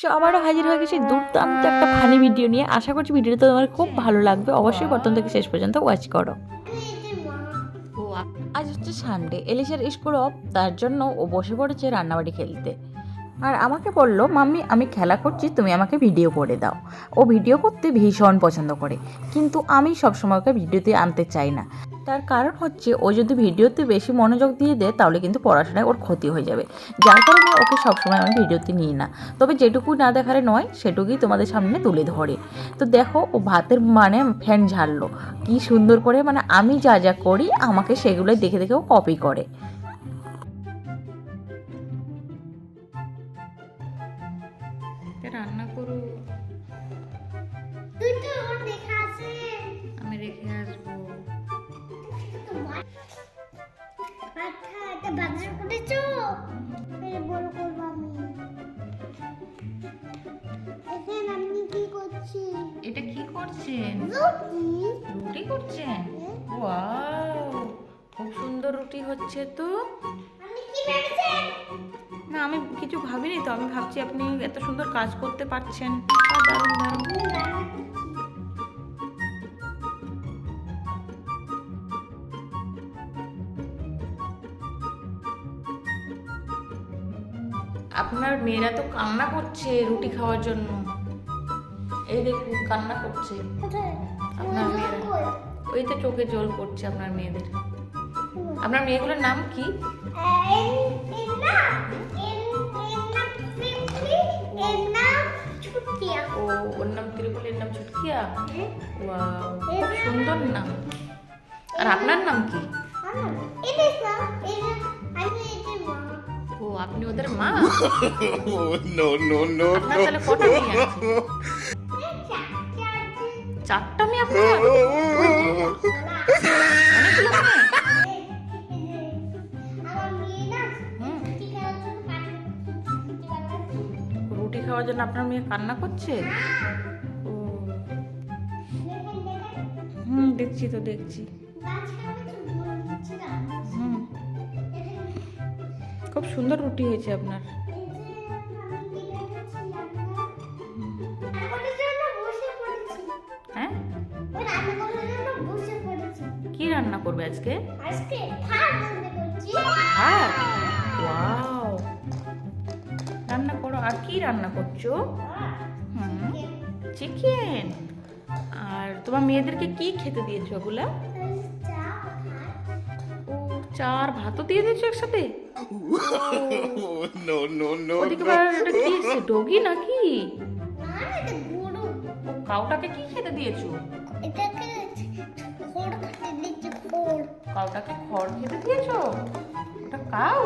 So আবারও হাজির হয়ে গেছি দুর্দান্ত একটা ফানি ভিডিও নিয়ে। আশা করছি ভিডিওটা তোমার খুব ভালো লাগবে। অবশ্যই প্রথম থেকে শেষ পর্যন্ত ওয়াচ করো। আজ হচ্ছে সানডে এলিশার স্কুল অফ তার জন্য ও বসে পড়েছে রান্নাবাড়ি খেলতে। আর আমাকে বলল, মাম্মি, আমি খেলা করছি, তুমি আমাকে ভিডিও করে দাও। ও ভিডিও করতে ভীষণ পছন্দ করে, কিন্তু আমি সবসময় ওকে ভিডিওতে আনতে চাই না। তার কারণ হচ্ছে, ও যদি ভিডিওতে বেশি মনোযোগ দিয়ে দেয়, তাহলে কিন্তু পড়াশোনায় ওর ক্ষতি হয়ে যাবে। যার কারণে ওকে সবসময় আমি ভিডিওতে নিই না। তবে যেটুকু না দেখারে নয়, সেটুকুই তোমাদের সামনে তুলে ধরে। তো দেখো, ও ভাতের মানে ফ্যান ঝাড়লো। কি সুন্দর করে মানে আমি যা যা করি, আমাকে সেগুলো দেখে দেখে ও কপি করে। রান্না করু। তুই তো ওর দেখা আছে। আমি রেখে আসব। আচ্ছা এটা বাজার করেছ? বড় করব আমি। এখন কি এটা কি করছেন? রুটি। রুটি করছেন? ওয়াও খুব সুন্দর রুটি হচ্ছে তো। আপনি কি ভেবেছেন? না আমি কিছু ভাবিনি তো আমি ভাবছি আপনি এত সুন্দর কাজ করতে পারছেন। দারুণ দারুণ। আপনার মেয়েরা তো কান্না করছে রুটি খাওয়ার জন্য। এই দেখুন কান্না করছে। আপনার মেয়েরা। ওই তো চোখে জল পড়ছে আপনার মেয়েদের। আপনার মেয়েগুলোর নাম কি এন- এর নাম? এন- এর নাম। ও ওর ছুটকিয়া খুব সুন্দর নাম আর আপনার নাম কি না। ও আপনি ওদের মা Oh no no no তাহলে কটা মেয়ে। চারটা মেয়ে আপনার খাওয়ার জন্য আপনার মেয়ে কান্না করছে ও। হুম দেখছি তো দেখছি। হুম খুব সুন্দর রুটি হয়েছে আপনার। হ্যাঁ। কি রান্না করবে আজকে আজকে। ভাত আর কি রান্না করছ হুম চিকেন আর তোমার মেয়েদেরকে কি খেতে দিয়েছ ওগুলা। চার ভাতও দিয়ে দিয়েছ একসাথে ডগি নাকি না, এটা গরু। ও কাউটাকে কি খেতে দিয়েছ খড় খেতে দিচ্ছি কাউটাকে খড় খেতে দিয়েছ ওটা কাউ।